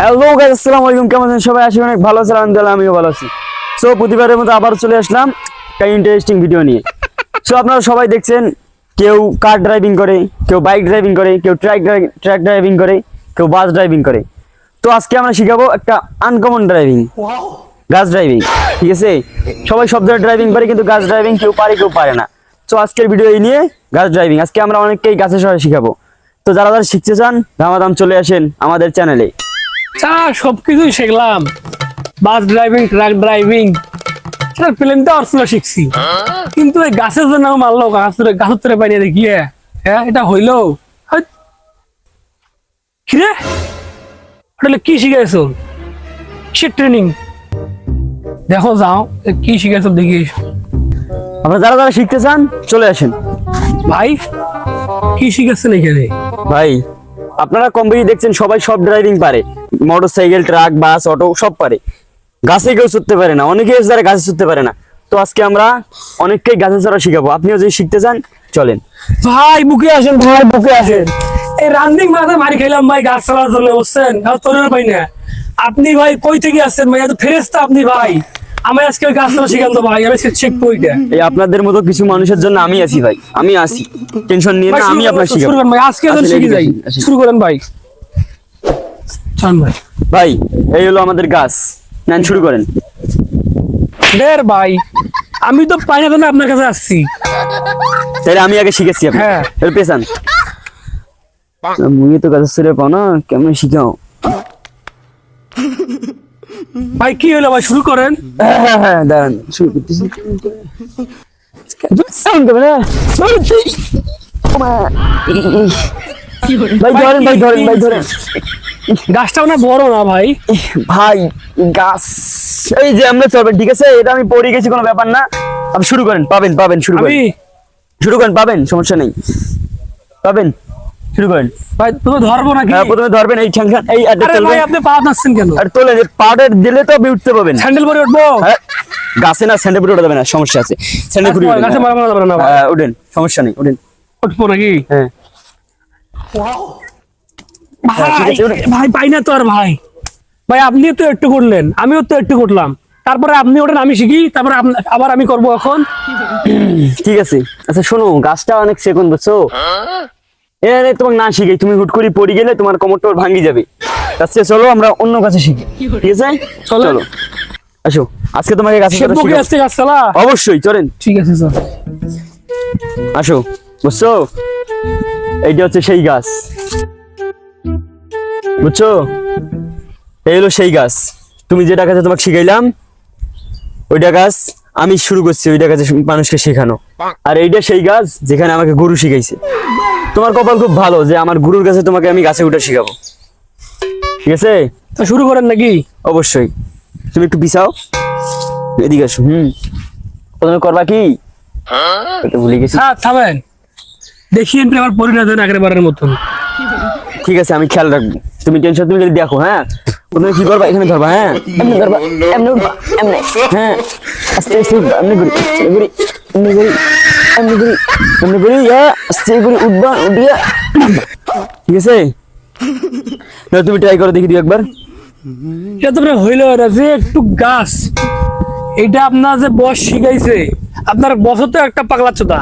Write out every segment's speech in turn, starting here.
Hello guys আসসালামু আলাইকুম। কেমন আছেন সবাই? করি অনেক ভালো আছেন। আলহামদুলিল্লাহ, আমিও ভালো আছি। সো প্রতিবারের মতো আবার চলে আসলাম একটা ইন্টারেস্টিং ভিডিও নিয়ে। সো আপনারা সবাই দেখছেন, কেউ কার ড্রাইভিং করে, কেউ বাইক ড্রাইভিং করে, কেউ ট্রাক ট্রাক ড্রাইভিং করে, কেউ বাস ড্রাইভিং করে। তো আজকে আমরা শিখাবো একটা আনকমন ড্রাইভিং গাছ ড্রাইভিং ঠিক আছে? সবাই সব ধরনের ড্রাইভিং পারে, কিন্তু গাছ ড্রাইভিং কেউ পারে কেউ পারে না। তো আজকের ভিডিও এই নিয়ে গাছ ড্রাইভিং আজকে আমরা অনেককেই গাছের সবাই শিখাবো। তো যারা যারা শিখতে চান ধামাধাম চলে আসেন আমাদের চ্যানেলে চা সবকিছুই শিখলাম। বাস ড্রাইভিং ট্রাক ড্রাইভিং সেটা প্লেনটা অর্চনা শিখছি। কিন্তু ওই গাছের জন্য মারলো গাছ ধরে গাছের ধরে পাইনি গিয়ে হ্যাঁ এটা হইল। কিরে ওটা কি শিখাইছো সে ট্রেনিং দেখো যাও কি শিখাইছো দেখি। আপনারা যারা যারা শিখতে চান চলে আসেন। ভাই কি শিখাচ্ছেন এখানে? ভাই আপনারা কম বেশি দেখছেন সবাই সব ড্রাইভিং পারে। Motorcycle truck bus auto সব পারে। গাছে কেউ চড়তে পারে না। অনেকে আছে যারা গাছে চড়তে পারে না। তো আজকে আমরা অনেককেই গাছে চড়া শিখাবো। আপনিও যদি শিখতে চান চলেন। ভাই বুকে আসেন ভাই বুকে আসেন। এই রান্দিং মাথা মারি খাইলাম ভাই গাছ চালার জন্য বুঝছেন? তোর পাই না। আপনি ভাই কই থেকে আসছেন ভাই? এত ফেরেস্তা আপনি ভাই। আমি আজকে গাছ চালা শিখান তো ভাই। আমি কইটা এই আপনাদের মতো কিছু মানুষের জন্য আমি আছি ভাই। আমি আসি টেনশন নিয়ে না আমি আপনার শিখাবো। ভাই। আজকে শিখে যাই। শুরু করেন ভাই। ভাই। ভাই এই হলো আমাদের গাছ। নেন শুরু করেন। দের ভাই আমি তো পাই না আপনার কাছে আসছি। তাহলে আমি আগে শিখেছি আপনি হ্যাঁ। পেছান। মুই তো গাছের ছেড়ে পাও না কেমন শিখাও? ভাই কি হলো ভাই শুরু করেন। হ্যাঁ হ্যাঁ হ্যাঁ দাঁড়ান শুরু করতেছি। ভাই ধরেন ভাই ধরেন ভাই ধরেন। গাছটা না বড় না ভাই? ভাই গাছ। এই যে আমরা চলবেন ঠিক আছে? এটা আমি পড়ে গেছি কোনো ব্যাপার না। আপনি শুরু করেন পাবেন পাবেন শুরু করেন। শুরু করেন পাবেন সমস্যা নেই। পাবেন শুরু করেন। ভাই তুমি ধরবো নাকি? হ্যাঁ প্রথমে ধরবেন এই এই আড্ডা চলবে ভাই আপনি পা নাচ্ছেন কেন? আর তোলেন পাউডার দিলে তো আপনি উঠতে পাবেন স্যান্ডেল পরে উঠবো? হ্যাঁ, গাছে না স্যান্ডে ফুটে যাবে না সমস্যা আছে। স্যান্ডে ফুটে গাছে- মারা মারা যাবে না হ্যাঁ উঠেন সমস্যা নেই উঠেন। উঠবো নাকি? হ্যাঁ। ভাই ওঠেন। ভাই পাই না তো আর ভাই। ভাই আপনি তো একটু করলেন আমিও তো একটু করলাম। তারপরে আপনি ওঠেন আমি শিখি তারপরে আবার আমি করব এখন। ঠিক আছে। আচ্ছা শোনো গাছটা অনেক সেকেন্ড বুঝছ? এ তোমাকে না শিখে তুমি হুট করে পড়ে গেলে তোমার কোমরটা ভাঙি যাবে। আচ্ছা চলো আমরা অন্য কাছে শিখি। ঠিক আছে? চলো। চলো। আসো আজকে তোমাকে গাছে অবশ্যই চলেন। ঠিক আছে স্যার আসো বুঝছ? এইটা হচ্ছে সেই গাছ। বুঝছ? এই হলো সেই গাছ। তুমি যেটা কাছে তোমাকে শিখাইলাম ওইটা গাছ আমি শুরু করছি ওইটা কাছে মানুষকে শেখানো। আর এইটা সেই গাছ যেখানে আমাকে গুরু শিখাইছে। তোমার কপাল খুব ভালো যে আমার গুরুর কাছে তোমাকে আমি গাছে উঠে শিখাবো। ঠিক আছে? তো শুরু করেন নাকি? অবশ্যই। তুমি একটু পিছাও। এদিকে আসো হুম। প্রথমে করবা কি? ভুলে গেছি। হ্যাঁ থামেন। দেখিয়ে আমার পরিণত আগের বারের মতন। ঠিক আছে আমি খেয়াল রাখব। তুমি টেনশন তুমি যদি দেখো হ্যাঁ? প্রথমে কি করবা? এখানে ধরবা হ্যাঁ? এমনি ধরবা, এমনি উঠবা এমনি। হ্যাঁ? আস্তে আস্তে উঠবা এমনি করি এমনি করি এমনি করি এমনি করি, ইয়া, আস্তে করে উঠবা, উঠিয়া। ঠিক আছে? না, তুমি ট্রাই করে, দেখি দিও একবার। এটা তো আপনার হইল যে একটু গাছ। এটা আপনার যে বস শিখাইছে, আপনার বস তো একটা পাগলা চোদা।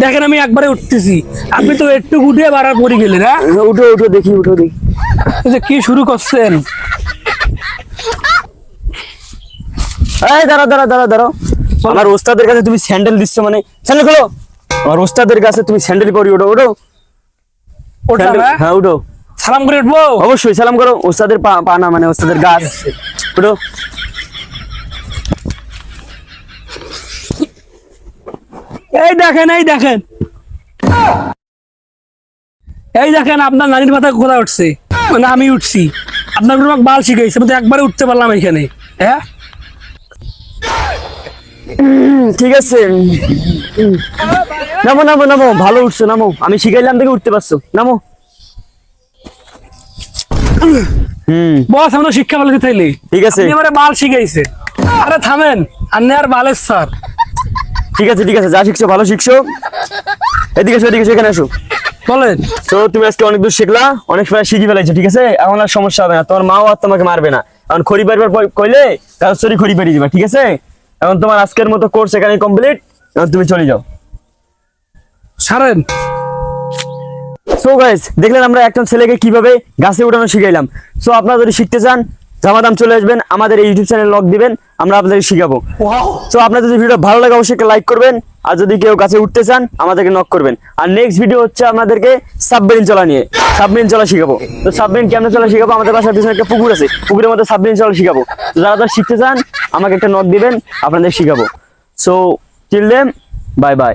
দেখেন আমি একবারে উঠতেছি। আপনি তো একটু উঠে বাড়ার পরে গেলেন হ্যাঁ? উঠো উঠো, দেখি উঠো, দেখি। যে কি শুরু করছেন? এই দাঁড়া দাঁড়া দাঁড়া দাঁড়াও। আমার ওস্তাদের কাছে তুমি স্যান্ডেল দিচ্ছ মানে স্যান্ডেল খোলো। আমার ওস্তাদের কাছে তুমি স্যান্ডেল পরি ওঠো ওঠো? হ্যাঁ উঠো সালাম করে উঠবো? অবশ্যই সালাম করো। ওস্তাদের পা পা না মানে ওস্তাদের গাছ উঠো এই দেখেন এই দেখেন। এই দেখেন আপনার নানির মাথা কোথায় উঠছে। মানে আমি উঠছি। আপনার কোনো বাল শিখাইছে তো একবারে উঠতে পারলাম এখানে। হ্যাঁ? ঠিক আছে। নামো নামো নামো ভালো উঠছো নামো। আমি শিখাইলাম থেকে উঠতে পারছ। নামো। হুম। বস আমরা শিক্ষা বলতে চাইলে ঠিক আছে। এবারে বাল শিখাইছে। আরে থামেন আপনি আর বালের স্যার। ঠিক আছে ঠিক আছে যা শিখছো ভালো শিখছো। এদিকে এসো এদিকে এসো এখানে আসো বলেন। তো তুমি আজকে অনেক দূর শিখলা অনেক সময় শিখে ফেলাইছো ঠিক আছে? এখন আর সমস্যা হবে না। তোমার মাও আর তোমাকে মারবে না। এখন খড়ি পারিবার কইলে কারও চুরি খড়ি পারি দিবা ঠিক আছে? এখন তোমার আজকের মতো কোর্স এখানে কমপ্লিট এখন তুমি চলে যাও। সারেন। সো গাইস দেখলেন আমরা একজন ছেলেকে কীভাবে গাছে উঠানো শিখাইলাম। সো আপনারা যদি শিখতে চান জামাদাম চলে আসবেন আমাদের এই ইউটিউব চ্যানেল লগ দিবেন। আমরা আপনাদের শিখাবো। তো আপনাদের যদি ভিডিও ভালো লাগে অবশ্যই লাইক করবেন। আর যদি কেউ কাছে উঠতে চান আমাদেরকে নক করবেন। আর নেক্সট ভিডিও হচ্ছে আপনাদেরকে সাবমেরিন চলা নিয়ে। সাবমেরিন চলা শিখাবো। তো সাবমেরিন কেমন চলা শিখাবো? আমাদের বাসার পিছনে একটা পুকুর আছে। পুকুরের মধ্যে সাবমেরিন চলা শিখাবো। তো যারা যারা শিখতে চান আমাকে একটা নক দিবেন আপনাদের শিখাবো। So children bye bye